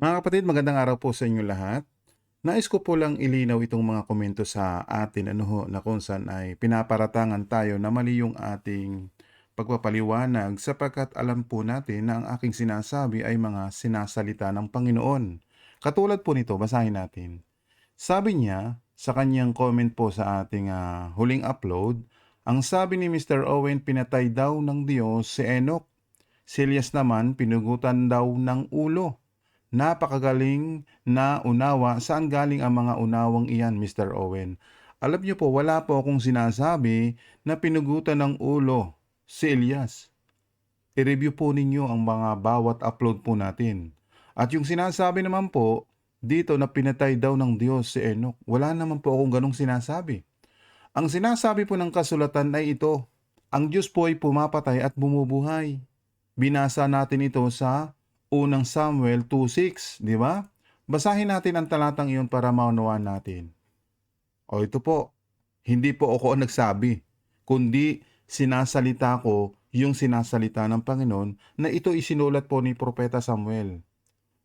Mga kapatid, magandang araw po sa inyo lahat. Nais ko po lang ilinaw itong mga komento sa atin ano ho, na kung saan ay pinaparatangan tayo na mali yung ating pagpapaliwanag sapagkat alam po natin na ang aking sinasabi ay mga sinasalita ng Panginoon. Katulad po nito, basahin natin. Sabi niya sa kanyang comment po sa ating ah, huling upload, ang sabi ni Mr. Owen pinatay daw ng Diyos si Enoch. Si Elias naman pinugutan daw ng ulo. Napakagaling na unawa. Saan galing ang mga unawang iyan, Mr. Owen? Alam niyo po, wala po akong sinasabi na pinugutan ng ulo si Elias. I-review po ninyo ang mga bawat upload po natin. At yung sinasabi naman po, dito na pinatay daw ng Diyos si Enoch. Wala naman po akong ganong sinasabi. Ang sinasabi po ng kasulatan ay ito, ang Diyos po ay pumapatay at bumubuhay. Binasa natin ito sa unang Samuel 2.6, di ba? Basahin natin ang talatang iyon para maunawaan natin. O ito po, hindi po ako ang nagsabi, kundi sinasalita ko yung sinasalita ng Panginoon na ito isinulat po ni Propeta Samuel.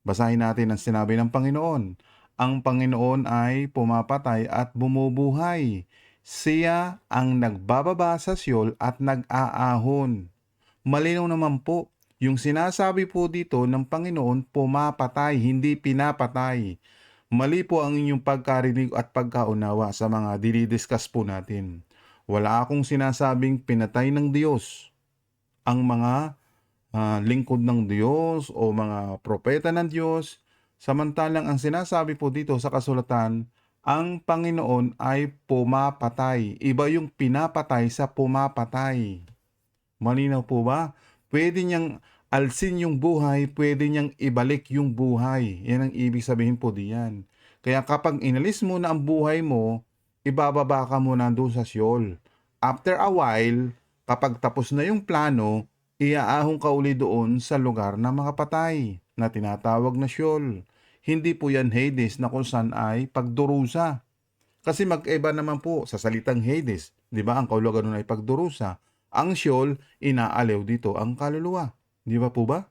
Basahin natin ang sinabi ng Panginoon. Ang Panginoon ay pumapatay at bumubuhay. Siya ang nagbababa sa siyol at nag-aahon. Malinaw naman po, yung sinasabi po dito ng Panginoon, pumapatay, hindi pinapatay. Mali po ang inyong pagkarinig at pagkaunawa sa mga dinidiscuss po natin. Wala akong sinasabing pinatay ng Diyos ang mga ah, lingkod ng Diyos o mga propeta ng Diyos. Samantalang ang sinasabi po dito sa kasulatan, ang Panginoon ay pumapatay. Iba yung pinapatay sa pumapatay. Malinaw po ba? Pwede niyang alsin yung buhay, pwede niyang ibalik yung buhay. Yan ang ibig sabihin po diyan. Kaya kapag inalis mo na ang buhay mo, ibababa ka muna doon sa siyol. After a while, kapag tapos na yung plano, iaahong ka uli doon sa lugar ng mga patay na tinatawag na siyol. Hindi po yan Hades na kung saan ay pagdurusa. Kasi mag-iba naman po sa salitang Hades. Di ba? Ang kaulugan nun ay pagdurusa. Ang siyol, inaaliw dito ang kaluluwa. Di ba po ba?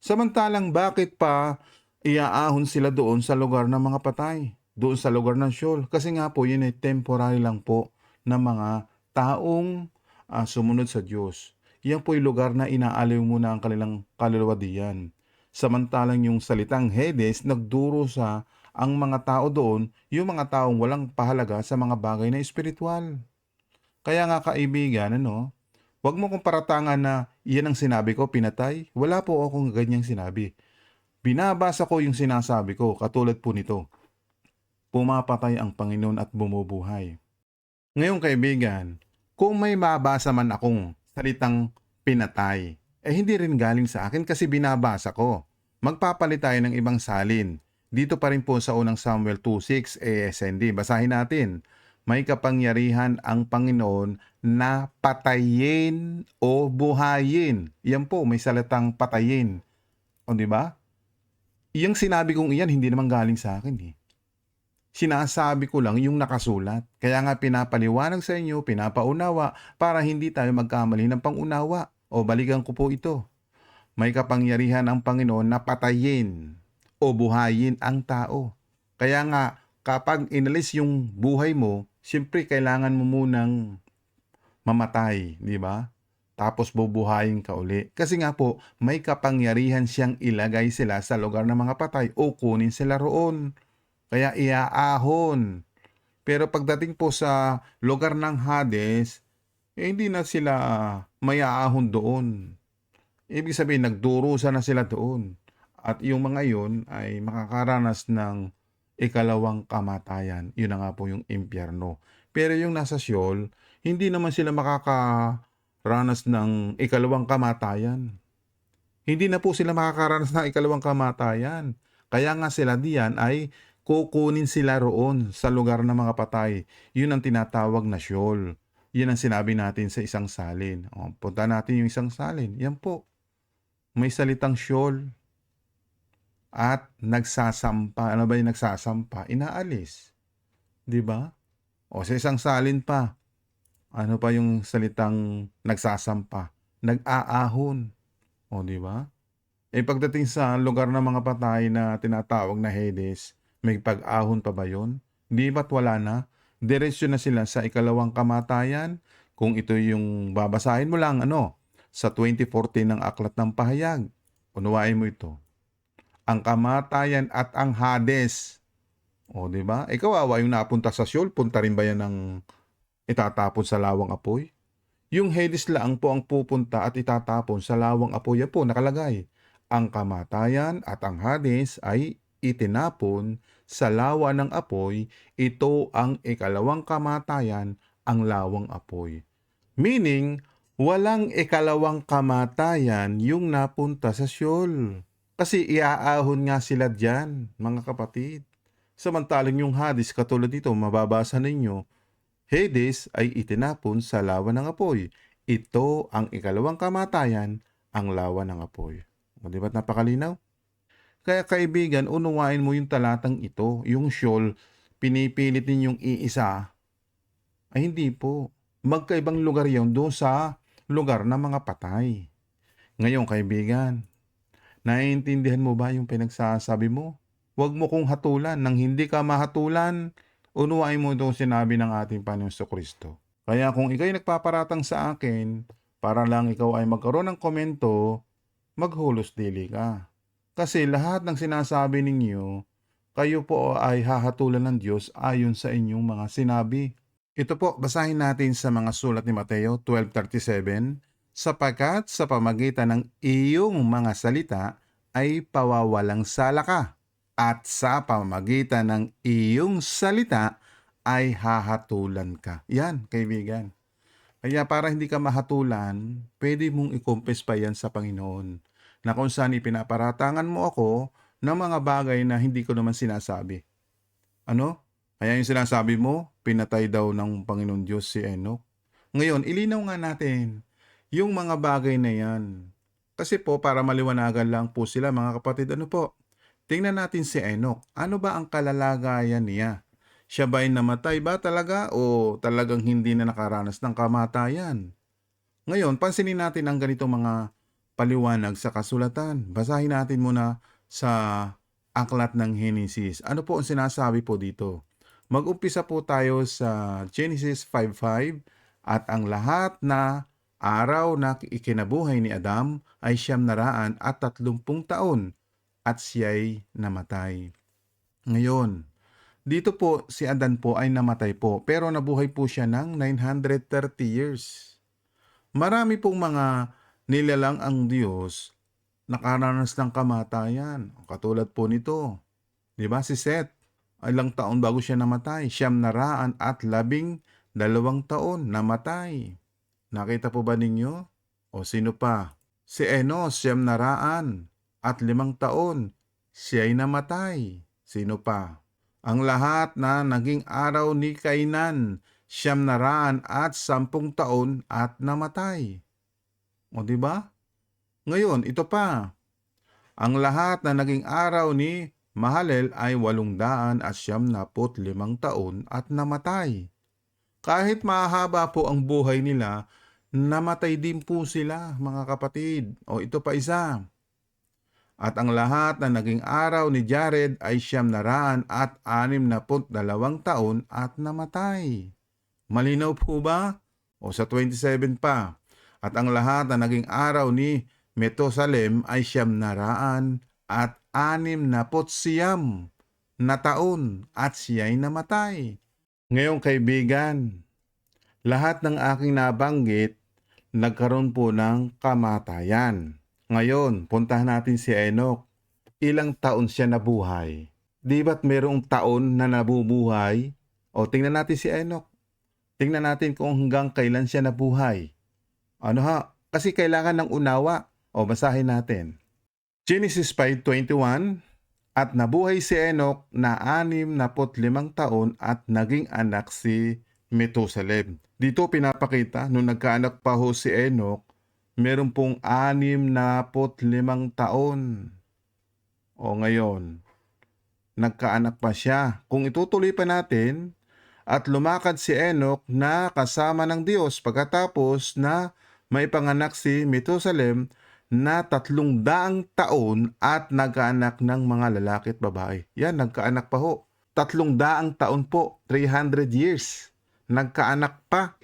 Samantalang bakit pa iaahon sila doon sa lugar ng mga patay? Doon sa lugar ng siyol? Kasi nga po, yun ay temporary lang po ng mga taong ah, sumunod sa Diyos. Yan po yung lugar na inaaliw muna ang kanilang kaluluwa diyan. Samantalang yung salitang Hades, nagduro sa ang mga tao doon, yung mga taong walang pahalaga sa mga bagay na espiritual. Kaya nga kaibigan, ano, wag mo kong paratangan na iyan ang sinabi ko, pinatay. Wala po akong ganyang sinabi. Binabasa ko yung sinasabi ko, katulad po nito. Pumapatay ang Panginoon at bumubuhay. Ngayon kaibigan, kung may mabasa man akong salitang pinatay, eh hindi rin galing sa akin kasi binabasa ko. Magpapalit tayo ng ibang salin. Dito pa rin po sa unang Samuel 2.6 ASND. Basahin natin. May kapangyarihan ang Panginoon na patayin o buhayin. Yan po, may salitang patayin. O di ba? Yung sinabi kong iyan, hindi naman galing sa akin eh. Sinasabi ko lang yung nakasulat. Kaya nga pinapaliwanag sa inyo, pinapaunawa para hindi tayo magkamali ng pangunawa. O balikan ko po ito. May kapangyarihan ang Panginoon na patayin o buhayin ang tao. Kaya nga, kapag inalis yung buhay mo, siyempre kailangan mo munang mamatay, di ba? Tapos bubuhayin ka uli. Kasi nga po, may kapangyarihan siyang ilagay sila sa lugar ng mga patay o kunin sila roon. Kaya iaahon. Pero pagdating po sa lugar ng Hades, eh, hindi na sila may aahon doon. Ibig sabihin, nagdurusa na sila doon. At yung mga yun ay makakaranas ng ikalawang kamatayan. Yun na nga po yung impyerno. Pero yung nasa Sheol, hindi naman sila makakaranas ng ikalawang kamatayan. Hindi na po sila makakaranas ng ikalawang kamatayan. Kaya nga sila diyan ay kukunin sila roon sa lugar ng mga patay. Yun ang tinatawag na Sheol. Yun ang sinabi natin sa isang salin. O, punta natin yung isang salin. Yan po. May salitang Sheol. At nagsasampa. Ano ba yung nagsasampa? Inaalis. Di ba? O sa isang salin pa. Ano pa yung salitang nagsasampa? Nag-aahon. O di ba? Eh pagdating sa lugar ng mga patay na tinatawag na Hades, may pag-ahon pa ba yun? Di ba't wala na? Diretsyo na sila sa ikalawang kamatayan? Kung ito yung babasahin mo lang ano, sa 2014 ng Aklat ng Pahayag. Unawain mo ito. Ang kamatayan at ang Hades. O, di ba? Ikaw awa yung napunta sa Sheol, punta rin ba yan ng itatapon sa lawang apoy? Yung Hades lang po ang pupunta at itatapon sa lawang apoy. Yan po nakalagay. Ang kamatayan at ang Hades ay itinapon sa lawa ng apoy. Ito ang ikalawang kamatayan, ang lawang apoy. Meaning, walang ikalawang kamatayan yung napunta sa Sheol. Kasi iaahon nga sila dyan, mga kapatid. Samantalang yung Hades katulad dito, mababasa ninyo, Hades ay itinapon sa lawa ng apoy. Ito ang ikalawang kamatayan, ang lawa ng apoy. O, di napakalinaw? Kaya kaibigan, unuwain mo yung talatang ito, yung Sheol, pinipilit ninyong iisa. Ay hindi po. Magkaibang lugar yon doon sa lugar ng mga patay. Ngayon kaibigan, naiintindihan mo ba yung pinagsasabi mo? Huwag mo kong hatulan. Nang hindi ka mahatulan, unuwain mo itong sinabi ng ating Panginoon Kristo. Kaya kung ikaw'y nagpaparatang sa akin, para lang ikaw ay magkaroon ng komento, maghulos dili ka. Kasi lahat ng sinasabi ninyo, kayo po ay hahatulan ng Diyos ayon sa inyong mga sinabi. Ito po, basahin natin sa mga sulat ni Mateo 12.37, sapagkat sa pamagitan ng iyong mga salita ay pawawalang sala ka, at sa pamagitan ng iyong salita ay hahatulan ka. Yan, kaibigan. Kaya para hindi ka mahatulan, pwede mong i-confess pa yan sa Panginoon na kung saan ipinaparatangan mo ako ng mga bagay na hindi ko naman sinasabi. Ano? Kaya yung sinasabi mo, pinatay daw ng Panginoon Diyos si Enoch. Ngayon, ilinaw nga natin yung mga bagay na yan. Kasi po, para maliwanagan lang po sila mga kapatid, ano po? Tingnan natin si Enoch. Ano ba ang kalalagayan niya? Siya ba ay namatay ba talaga o talagang hindi na nakaranas ng kamatayan? Ngayon, pansinin natin ang ganitong mga paliwanag sa kasulatan. Basahin natin muna sa aklat ng Genesis. Ano po ang sinasabi po dito? Mag-umpisa po tayo sa Genesis 5.5 at ang lahat na araw na ikinabuhay ni Adam ay siyam naraan at tatlumpung taon at siya'y namatay. Ngayon, dito po si Adan po ay namatay po pero nabuhay po siya ng 930 years. Marami pong mga nilalang ang Diyos nakaranas ng kamatayan. Katulad po nito. Di ba si Seth? Ilang taon bago siya namatay. Siyam naraan at labing dalawang taon namatay. Nakita po ba ninyo? O sino pa? Si Enos, siyam naraan at limang taon. Siya'y namatay. Sino pa? Ang lahat na naging araw ni Kainan, siyam naraan at sampung taon at namatay. O di ba? Ngayon, ito pa. Ang lahat na naging araw ni Mahalel ay walong daan at siyam naput limang taon at namatay. Kahit mahaba po ang buhay nila, namatay din po sila, mga kapatid. O ito pa isa. At ang lahat na naging araw ni Jared ay siyam naraan at anim na put dalawang taon at namatay. Malinaw po ba? O sa 27 pa. At ang lahat na naging araw ni Metusalem ay siyam naraan at anim na siyam na taon at siya'y namatay. Ngayong kaibigan, lahat ng aking nabanggit nagkaroon po ng kamatayan. Ngayon, puntahan natin si Enoch. Ilang taon siya nabuhay? Di ba't merong taon na nabubuhay? O tingnan natin si Enoch. Tingnan natin kung hanggang kailan siya nabuhay. Ano ha? Kasi kailangan ng unawa. O basahin natin. Genesis 5.21 At nabuhay si Enoch na anim na limang taon at naging anak si Methuselah. Dito pinapakita, nung nagkaanak pa ho si Enoch, meron pong anim na limang taon. O ngayon, nagkaanak pa siya. Kung itutuloy pa natin, at lumakad si Enoch na kasama ng Diyos pagkatapos na may panganak si Methuselah na tatlong daang taon at nagkaanak ng mga lalaki at babae. Yan, nagkaanak pa ho. Tatlong daang taon po, 300 years. Nagkaanak pa.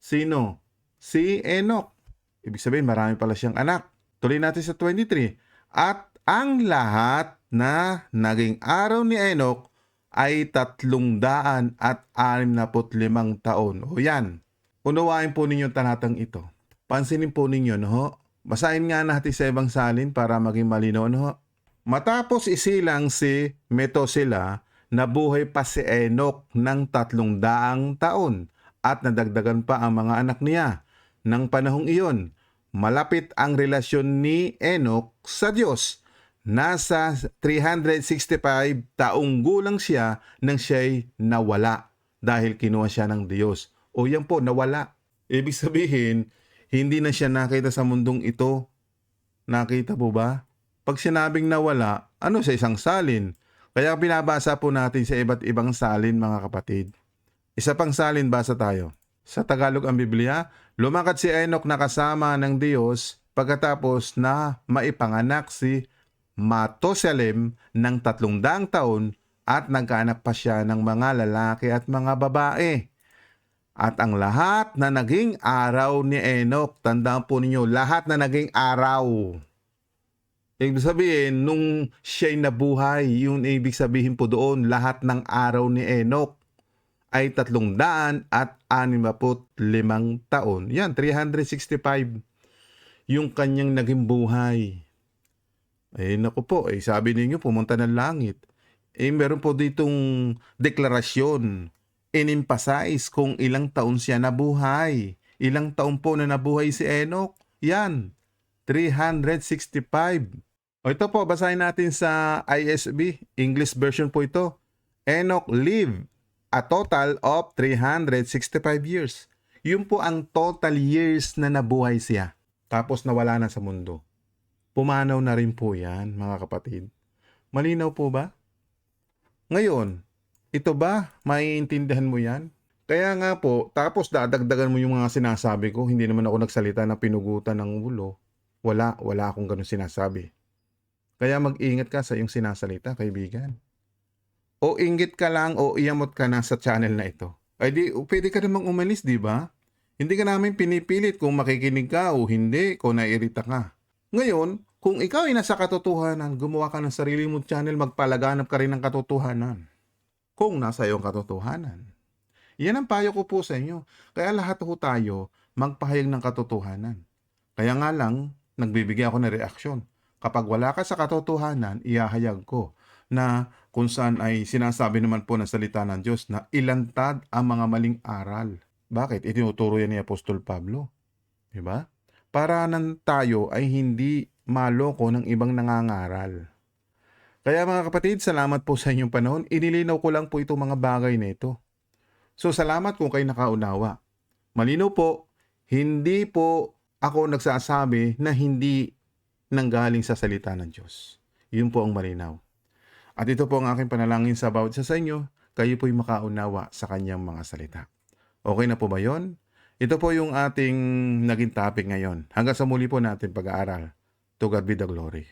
Sino? Si Enoch. Ibig sabihin, marami pala siyang anak. Tuloy natin sa 23. At ang lahat na naging araw ni Enoch ay tatlong daan at anim na limang taon. O yan. Unawain po ninyo ang talatang ito. Pansinin po ninyo, no? Basahin nga natin sa ibang salin para maging malinaw, no? Matapos isilang si Metosela, nabuhay pa si Enoch ng tatlong daang taon at nadagdagan pa ang mga anak niya. Nang panahong iyon, malapit ang relasyon ni Enoch sa Diyos. Nasa 365 taong gulang siya nang siya'y nawala dahil kinuha siya ng Diyos. O yan po, nawala. Ibig sabihin, hindi na siya nakita sa mundong ito. Nakita po ba? Pag sinabing nawala, ano sa isang salin? Kaya binabasa po natin sa iba't ibang salin mga kapatid. Isa pang salin basa tayo. Sa Tagalog ang Biblia, lumakad si Enoch na kasama ng Diyos pagkatapos na maipanganak si Matusalem ng tatlong daang taon at nagkaanak pa siya ng mga lalaki at mga babae. At ang lahat na naging araw ni Enoch, tandaan po ninyo, lahat na naging araw. Ibig sabihin, nung siya'y nabuhay, yun ibig sabihin po doon, lahat ng araw ni Enoch ay tatlong daan at animaput limang taon. Yan, 365 yung kanyang naging buhay. Eh, naku po, eh, sabi ninyo, pumunta ng langit. Eh, meron po ditong deklarasyon, in-emphasize kung ilang taon siya nabuhay. Ilang taon po na nabuhay si Enoch? Yan, 365. O ito po, basahin natin sa ISB, English version po ito. Enoch lived a total of 365 years. Yun po ang total years na nabuhay siya. Tapos nawala na sa mundo. Pumanaw na rin po yan, mga kapatid. Malinaw po ba? Ngayon, ito ba, maiintindihan mo yan? Kaya nga po, tapos dadagdagan mo yung mga sinasabi ko, hindi naman ako nagsalita na pinugutan ng ulo. Wala, wala akong ganun sinasabi. Kaya mag-ingat ka sa iyong sinasalita, kaibigan. O inggit ka lang o iyamot ka na sa channel na ito. Ay di, pwede ka namang umalis, di ba? Hindi ka namin pinipilit kung makikinig ka o hindi, kung nairita ka. Ngayon, kung ikaw ay nasa katotohanan, gumawa ka ng sarili mong channel, magpalaganap ka rin ng katotohanan. Kung nasa iyong katotohanan. Yan ang payo ko po sa inyo. Kaya lahat po tayo magpahayag ng katotohanan. Kaya nga lang, nagbibigay ako ng reaksyon. Kapag wala ka sa katotohanan, ihahayag ko na kung saan ay sinasabi naman po ng salita ng Diyos na ilantad ang mga maling aral. Bakit? Itinuturo yan ni Apostol Pablo. Diba? Para nang tayo ay hindi maloko ng ibang nangangaral. Kaya mga kapatid, salamat po sa inyong panahon. Inilinaw ko lang po itong mga bagay na ito. So salamat kung kayo nakaunawa. Malinaw po, hindi po ako nagsasabi na hindi nanggaling sa salita ng Diyos. Yun po ang malinaw. At ito po ang aking panalangin sa bawat isa sa inyo, kayo po'y makaunawa sa kanyang mga salita. Okay na po ba yon? Ito po yung ating naging topic ngayon. Hanggang sa muli po natin pag-aaral. To God be the glory.